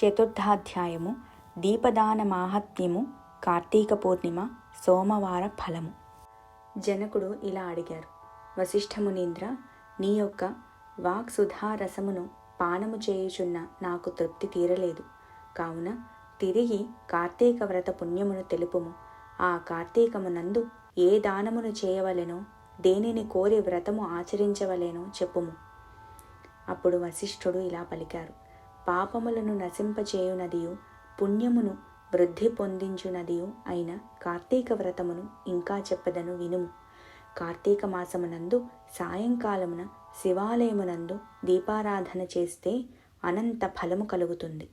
చతుర్థాధ్యాయము దీపదాన మాహత్మ్యము కార్తీక పూర్ణిమ సోమవార ఫలము. జనకుడు ఇలా అడిగారు వశిష్ఠమునీంద్ర నీ యొక్క వాక్ సుధారసమును పానము చేయుచున్న నాకు తృప్తి తీరలేదు. కావున తిరిగి కార్తీక వ్రత పుణ్యమును తెలుపుము. ఆ కార్తీకమునందు ఏ దానమును చేయవలెనో దేనిని కోరి వ్రతము ఆచరించవలెనో చెప్పుము. అప్పుడు వశిష్ఠుడు ఇలా పలికారు పాపములను నశింపజేయునదియు పుణ్యమును వృద్ధి పొందించునదియు అయిన కార్తీక వ్రతమును ఇంకా చెప్పదను వినుము. కార్తీక మాసమునందు సాయంకాలమున శివాలయమునందు దీపారాధన చేస్తే అనంత ఫలము కలుగుతుంది.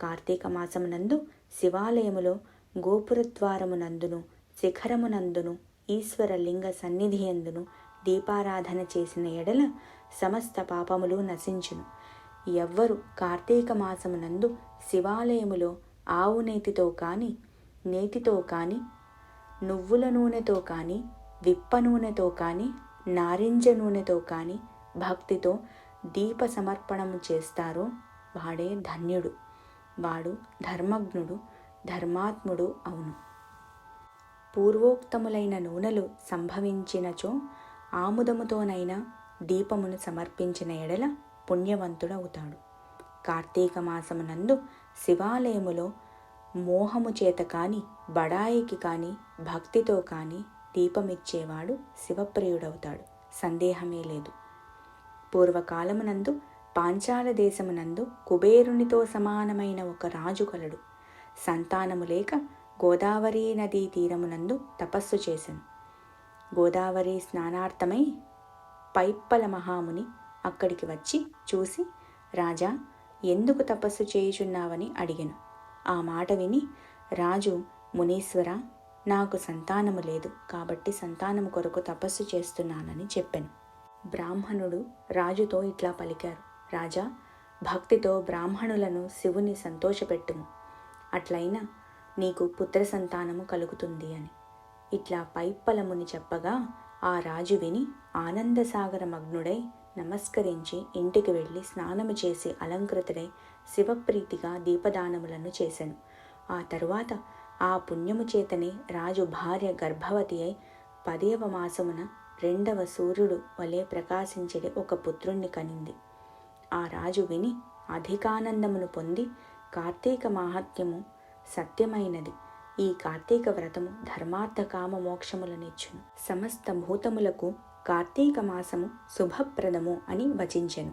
కార్తీక మాసమునందు శివాలయములో గోపురద్వారమునందును శిఖరమునందును ఈశ్వర లింగ సన్నిధియందును దీపారాధన చేసిన ఎడల సమస్త పాపములు నశించును. ఎవ్వరు కార్తీక మాసమునందు శివాలయములో ఆవు నేతితో కాని నేతితో కాని నువ్వుల నూనెతో కాని విప్ప నూనెతో కాని నారింజ నూనెతో కాని భక్తితో దీప సమర్పణము చేస్తారో వాడే ధన్యుడు. వాడు ధర్మజ్ఞుడు ధర్మాత్ముడు అవును. పూర్వోక్తములైన నూనెలు సంభవించినచో ఆముదముతోనైనా దీపమును సమర్పించిన ఎడల పుణ్యవంతుడవుతాడు. కార్తీక మాసమునందు శివాలయములో మోహము చేత కాని బడాయికి కాని భక్తితో కాని దీపమిచ్చేవాడు శివప్రియుడవుతాడు. సందేహమే లేదు. పూర్వకాలమునందు పాంచాల దేశమునందు కుబేరునితో సమానమైన ఒక రాజు కలడు. సంతానము లేక గోదావరి నదీ తీరమునందు తపస్సు చేశాను గోదావరి స్నానార్థమై పైప్పల మహాముని అక్కడికి వచ్చి చూసి రాజా ఎందుకు తపస్సు చేయుచున్నావని అడిగాను. ఆ మాట విని రాజు మునీశ్వర నాకు సంతానము లేదు. కాబట్టి సంతానము కొరకు తపస్సు చేస్తున్నానని చెప్పాను. బ్రాహ్మణుడు రాజుతో ఇట్లా పలికారు. రాజా భక్తితో బ్రాహ్మణులను శివుని సంతోషపెట్టుము. అట్లయినా నీకు పుత్ర సంతానము కలుగుతుంది అని. ఇట్లా పైప్పలముని చెప్పగా ఆ రాజు విని ఆనందసాగర మగ్నుడై నమస్కరించి ఇంటికి వెళ్ళి స్నానము చేసి అలంకృతుడై శివప్రీతిగా దీపదానములను చేశాను ఆ తరువాత ఆ పుణ్యము చేతనే రాజు భార్య గర్భవతి అయి పదేవ మాసమున రెండవ సూర్యుడు వలె ప్రకాశించడి ఒక పుత్రుణ్ణి కనింది. ఆ రాజు విని అధికానందమును పొంది కార్తీక మాహాత్మ్యము సత్యమైనది. ఈ కార్తీక వ్రతము ధర్మార్థ కామ మోక్షములనిచ్చును సమస్త భూతములకు కార్తీక మాసము శుభప్రదము అని వచించెను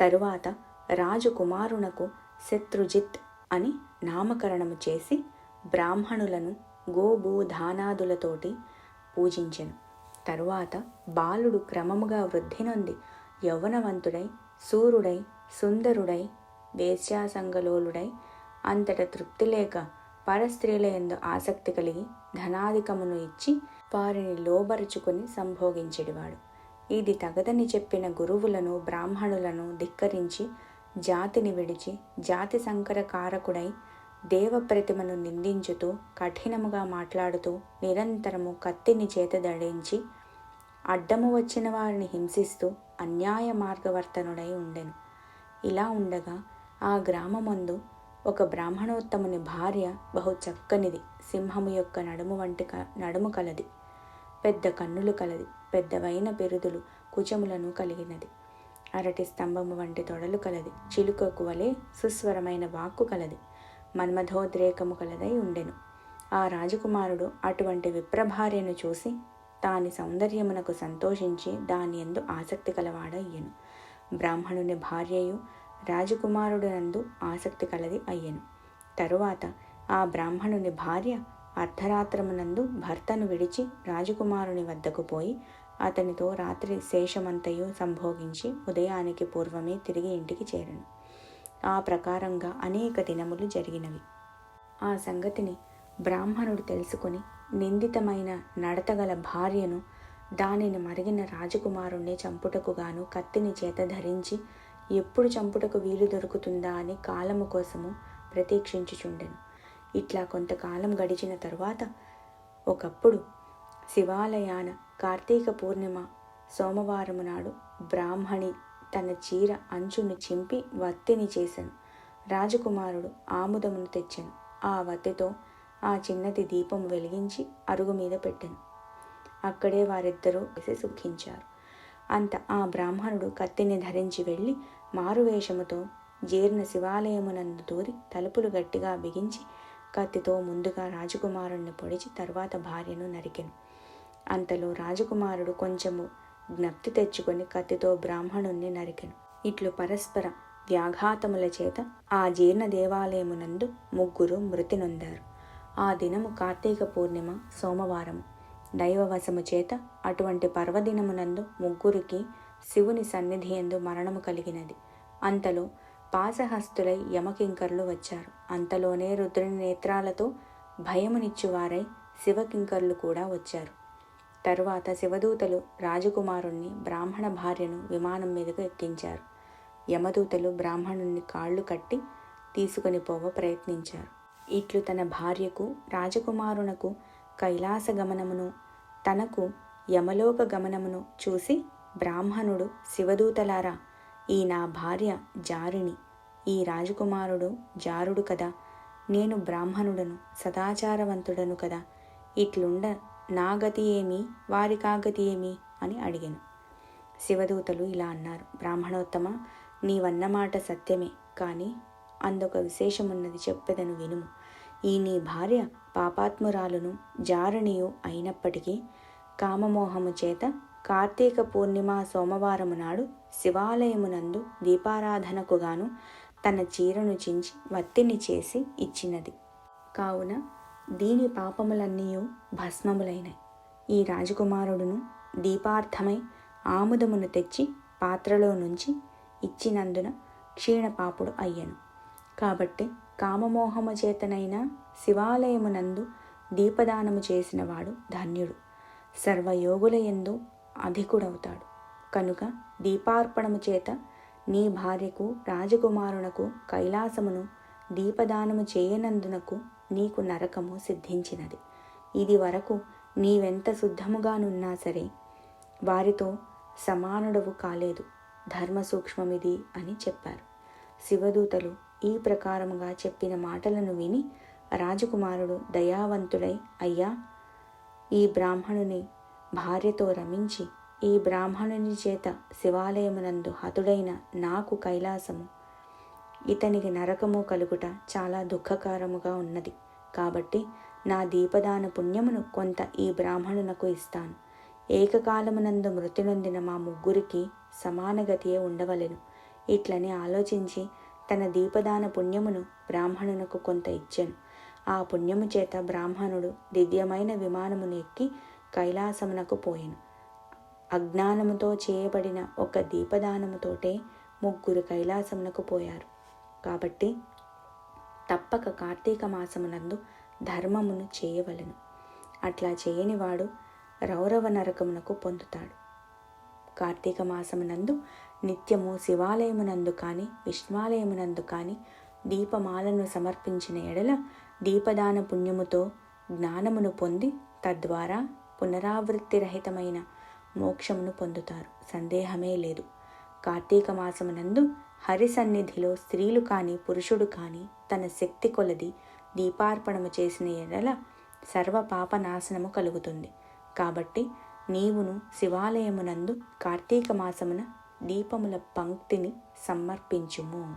తరువాత రాజకుమారునకు శత్రుజిత్ అని నామకరణము చేసి బ్రాహ్మణులను గోభూధానాదులతోటి పూజించెను. తరువాత బాలుడు క్రమముగా వృద్ధి నొంది యౌవనవంతుడై సూర్యుడై సుందరుడై వేశ్యాసంగలోలుడై అంతట తృప్తి లేక పరస్త్రీల ఎందు ఆసక్తి కలిగి ధనాధికమును ఇచ్చి వారిని లోబరుచుకొని సంభోగించేవాడు. ఇది తగదని చెప్పిన గురువులను బ్రాహ్మణులను ధిక్కరించి జాతిని విడిచి జాతి సంకర కారకుడై దేవప్రతిమను నిందించుతూ కఠినముగా మాట్లాడుతూ నిరంతరము కత్తిని చేతదడించి అడ్డము వచ్చిన వారిని హింసిస్తూ అన్యాయ మార్గవర్తనుడై ఉండెను. ఇలా ఉండగా ఆ గ్రామమందు ఒక బ్రాహ్మణోత్తముని భార్య బహు చక్కనిది సింహము యొక్క నడుము వంటి క నడుము కలది. పెద్ద కన్నులు కలది పెద్దవైన పెరుదులు కుచములను కలిగినది. అరటి స్తంభము వంటి తొడలు కలది చిలుకకు వలె సుస్వరమైన వాక్కు కలది మన్మథోద్రేకము కలదై ఉండెను. ఆ రాజకుమారుడు అటువంటి విప్రభార్యను చూసి దాని సౌందర్యమునకు సంతోషించి దాని ఎందు ఆసక్తి కలవాడయ్యను. బ్రాహ్మణుని భార్యయు రాజకుమారుడనందు ఆసక్తి కలది అయ్యను. తరువాత ఆ బ్రాహ్మణుని భార్య అర్ధరాత్రమునందు భర్తను విడిచి రాజకుమారుని వద్దకు పోయి అతనితో రాత్రి శేషమంతయు సంభోగించి ఉదయానికి పూర్వమే తిరిగి ఇంటికి చేరను. ఆ ప్రకారంగా అనేక దినములు జరిగినవి. ఆ సంగతిని బ్రాహ్మణుడు తెలుసుకుని నిందితమైన నడతగల భార్యను దానిని మరిగిన రాజకుమారుణ్ణి చంపుటకు గాను కత్తిని చేత ధరించి ఎప్పుడు చంపుటకు వీలు దొరుకుతుందా అని కాలము కోసము ప్రతీక్షించుచుండెను. ఇట్లా కొంతకాలం గడిచిన తరువాత ఒకప్పుడు శివాలయాన కార్తీక పూర్ణిమ సోమవారము నాడు బ్రాహ్మణి తన చీర అంచును చింపి వత్తిని చేశాను రాజకుమారుడు ఆముదమును తెచ్చాను. ఆ వత్తితో ఆ చిన్నది దీపం వెలిగించి అరుగు మీద పెట్టాను. అక్కడే వారిద్దరూ కలిసి సుఖించారు. అంత ఆ బ్రాహ్మణుడు కత్తిని ధరించి వెళ్ళి మారువేషముతో జీర్ణ శివాలయమునందు దూరి తలుపులు గట్టిగా బిగించి కత్తితో ముందుగా రాజకుమారుణ్ణి పొడిచి తర్వాత భార్యను నరికెను. అంతలో రాజకుమారుడు కొంచెము జ్ఞప్తి తెచ్చుకొని కత్తితో బ్రాహ్మణుణ్ణి నరికెను. ఇట్లు పరస్పర వ్యాఘాతముల చేత ఆ జీర్ణ దేవాలయమునందు ముగ్గురు మృతి నొందారు. ఆ దినము కార్తీక పూర్ణిమ సోమవారం దైవవశము చేత అటువంటి పర్వదినమునందు ముగ్గురికి శివుని సన్నిధి ఎందు మరణము కలిగినది. అంతలో పాసహస్తులై యమకింకర్లు వచ్చారు. అంతలోనే రుద్రుని నేత్రాలతో భయమునిచ్చువారై శివకింకర్లు కూడా వచ్చారు. తరువాత శివదూతలు రాజకుమారుణ్ణి బ్రాహ్మణ భార్యను విమానం మీదకు ఎక్కించారు. యమదూతలు బ్రాహ్మణుణ్ణి కాళ్ళు కట్టి తీసుకుని పోవ ప్రయత్నించారు. ఇట్లు తన భార్యకు రాజకుమారునకు కైలాస గమనమును తనకు యమలోక గమనమును చూసి బ్రాహ్మణుడు శివదూతలారా ఈ నా భార్య జారిణి. ఈ రాజకుమారుడు జారుడు కదా. నేను బ్రాహ్మణుడను సదాచారవంతుడను కదా. ఇట్లుండ నా గతి ఏమి వారి కాగతి ఏమి? అని అడిగాను. శివదూతలు ఇలా అన్నారు బ్రాహ్మణోత్తమ నీవన్నమాట సత్యమే. కానీ అందొక విశేషమున్నది చెప్పెదను వినుము. ఈ నీ భార్య పాపాత్మురాలును జారణియు అయినప్పటికీ కామమోహము చేత కార్తీక పూర్ణిమ సోమవారము నాడు శివాలయమునందు దీపారాధనకుగాను తన చీరను చించి వత్తిని చేసి ఇచ్చినది. కావున దీని పాపములన్నీ భస్మములైనాయి ఈ రాజకుమారుడును దీపార్థమై ఆముదమును తెచ్చి పాత్రలో నుంచి ఇచ్చినందున క్షీణపాపుడు అయ్యను. కాబట్టి కామమోహము చేతనైనా శివాలయమునందు దీపదానము చేసినవాడు ధన్యుడు. సర్వయోగుల ఎందు అధికుడవుతాడు కనుక దీపార్పణము చేత నీ భార్యకు రాజకుమారునకు కైలాసమును దీపదానము చేయనందునకు నీకు నరకము సిద్ధించినది. ఇది వరకు నీవెంత శుద్ధముగానున్నా సరే వారితో సమానుడవు కాలేదు. ధర్మ సూక్ష్మమిది అని చెప్పారు. శివదూతలు ఈ ప్రకారముగా చెప్పిన మాటలను విని రాజకుమారుడు దయావంతుడై అయ్యా ఈ బ్రాహ్మణుని భార్యతో రమించి ఈ బ్రాహ్మణుని చేత శివాలయమునందు హతుడైన నాకు కైలాసము. ఇతనికి నరకము కలుగుట చాలా దుఃఖకరముగా ఉన్నది. కాబట్టి నా దీపదాన పుణ్యమును కొంత ఈ బ్రాహ్మణునకు ఇస్తాను. ఏకకాలమునందు మృతి నొందిన మా ముగ్గురికి సమానగతియే ఉండవలెను. ఇట్లని ఆలోచించి తన దీపదాన పుణ్యమును బ్రాహ్మణునకు కొంత ఇచ్చాను. ఆ పుణ్యము చేత బ్రాహ్మణుడు దివ్యమైన విమానమును ఎక్కి కైలాసమునకు పోయెను. అజ్ఞానముతో చేయబడిన ఒక దీపదానముతోటే ముగ్గురు కైలాసమునకు పోయారు. కాబట్టి తప్పక కార్తీక మాసమునందు ధర్మమును చేయవలను. అట్లా చేయనివాడు రౌరవ నరకమునకు పొందుతాడు. కార్తీక మాసమునందు నిత్యము శివాలయమునందు కానీ విష్ణాలయమునందు కానీ దీపమాలను సమర్పించిన ఎడల దీపదాన పుణ్యముతో జ్ఞానమును పొంది తద్వారా పునరావృత్తి రహితమైన మోక్షమును పొందుతారు. సందేహమే లేదు. కార్తీక మాసమునందు హరి సన్నిధిలో స్త్రీలు కానీ పురుషుడు కానీ తన శక్తి కొలది దీపార్పణము చేసిన ఎడల సర్వ పాప నాశనము కలుగుతుంది. కాబట్టి నీవును శివాలయమునందు కార్తీక మాసమున దీపముల పంక్తిని సమర్పించుము.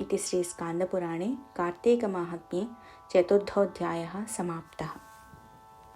ఇది శ్రీ స్కాందపురాణే కార్తీక మాహాత్మ్యే చతుర్థోధ్యాయ సమాప్త.